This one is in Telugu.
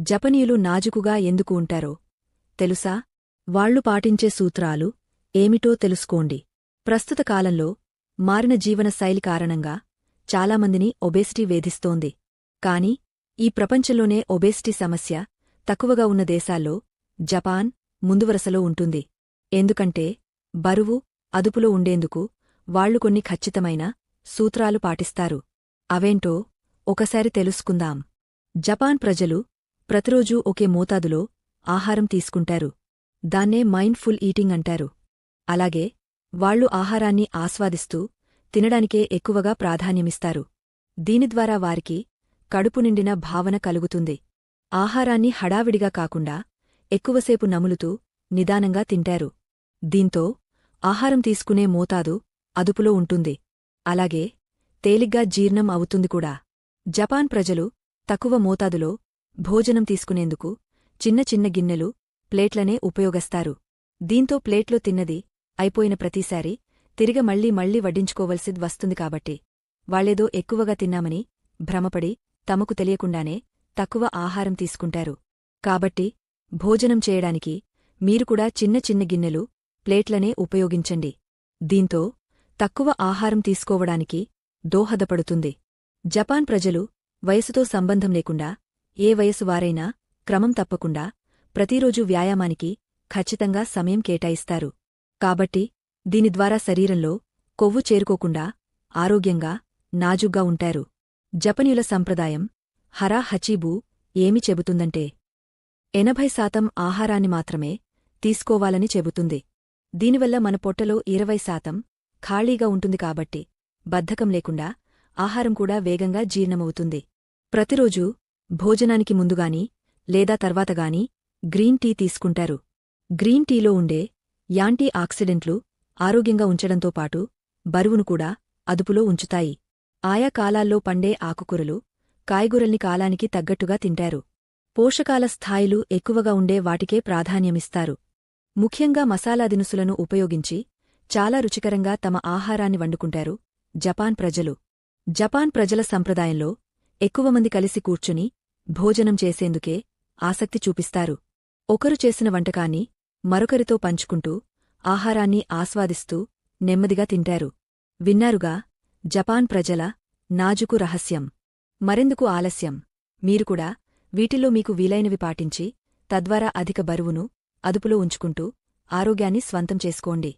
జపనీయులు నాజుకుగా ఎందుకు ఉంటారో. తెలుసా? వాళ్ళు పాటించే సూత్రాలు ఏమిటో తెలుసుకోండి. ప్రస్తుత కాలంలో మారిన జీవన శైలి కారణంగా చాలామందిని ఒబేసిటీ వేధిస్తోంది. కాని ఈ ప్రపంచంలోనే ఒబేసిటీ సమస్య తక్కువగా ఉన్న దేశాల్లో జపాన్ ముందువరసలో ఉంటుంది. ఎందుకంటే బరువు అదుపులో ఉండేందుకు వాళ్ళు కొన్ని ఖచ్చితమైన సూత్రాలు పాటిస్తారు. అవేంటో ఒకసారి తెలుసుకుందాం. జపాన్ ప్రజలు ప్రతిరోజూ ఒకే మోతాదులో ఆహారం తీసుకుంటారు. దాన్నే మైండ్ఫుల్ ఈటింగ్ అంటారు. అలాగే వాళ్ళు ఆహారాన్ని ఆస్వాదిస్తూ తినడానికే ఎక్కువగా ప్రాధాన్యమిస్తారు. దీనిద్వారా వారికి కడుపు నిండిన భావన కలుగుతుంది. ఆహారాన్ని హడావిడిగా కాకుండా ఎక్కువసేపు నములుతూ నిదానంగా తింటారు. దీంతో ఆహారం తీసుకునే మోతాదు అదుపులో ఉంటుంది. అలాగే తేలిగ్గా జీర్ణం అవుతుంది కూడా. జపాన్ ప్రజలు తక్కువ మోతాదులో భోజనం తీసుకునేందుకు చిన్న చిన్న గిన్నెలు ప్లేట్లనే ఉపయోగస్తారు. దీంతో ప్లేట్లో తిన్నది అయిపోయిన ప్రతిసారి తిరిగ మళ్ళీ మళ్ళీ వడ్డించుకోవలసిద్ వస్తుంది కాబట్టి. వాళ్ళేదో ఎక్కువగా తిన్నామని భ్రమపడి తమకు తెలియకుండానే తక్కువ ఆహారం తీసుకుంటారు. కాబట్టి భోజనం చేయడానికి మీరు కూడా చిన్న చిన్న గిన్నెలు ప్లేట్లనే ఉపయోగించండి. దీంతో తక్కువ ఆహారం తీసుకోవడానికి దోహదపడుతుంది. జపాన్ ప్రజలు వయసుతో సంబంధం లేకుండా ఏ వయసు వారైనా క్రమం తప్పకుండా ప్రతిరోజూ వ్యాయామానికి ఖచ్చితంగా సమయం కేటాయిస్తారు. కాబట్టి దీని ద్వారా శరీరంలో కొవ్వు చేరుకోకుండా ఆరోగ్యంగా నాజుగ్గా ఉంటారు. జపనీయుల సంప్రదాయం హరా హచీబూ ఏమి చెబుతుందంటే ఎనభై శాతం ఆహారాన్ని మాత్రమే తీసుకోవాలని చెబుతుంది. దీనివల్ల మన పొట్టలో ఇరవై శాతం ఖాళీగా ఉంటుంది కాబట్టి బద్ధకం లేకుండా ఆహారం కూడా వేగంగా జీర్ణమవుతుంది. ప్రతిరోజూ భోజనానికి ముందుగాని లేదా తర్వాతగాని గ్రీన్ టీ తీసుకుంటారు. గ్రీన్ టీలో ఉండే యాంటీ ఆక్సిడెంట్లు ఆరోగ్యంగా ఉంచడంతో పాటు బరువును కూడా అదుపులో ఉంచుతాయి. ఆయా కాలాల్లో పండే ఆకుకూరలు కాయగూరల్ని కాలానికి తగ్గట్టుగా తింటారు. పోషకాల స్థాయిలు ఎక్కువగా ఉండే వాటికే ప్రాధాన్యమిస్తారు. ముఖ్యంగా మసాలా దినుసులను ఉపయోగించి చాలా రుచికరంగా తమ ఆహారాన్ని వండుకుంటారు జపాన్ ప్రజలు. జపాన్ ప్రజల సంప్రదాయంలో ఎక్కువ మంది కలిసి కూర్చుని భోజనం చేసేందుకే ఆసక్తి చూపిస్తారు. ఒకరు చేసిన వంటకాన్ని మరొకరితో పంచుకుంటూ ఆహారాన్ని ఆస్వాదిస్తూ నెమ్మదిగా తింటారు. విన్నారుగా జపాన్ ప్రజల నాజుకు రహస్యం. మరెందుకు ఆలస్యం? మీరు కూడా వీటిల్లో మీకు వీలైనవి పాటించి తద్వారా అధిక బరువును అదుపులో ఉంచుకుంటూ ఆరోగ్యాన్ని స్వంతం చేసుకోండి.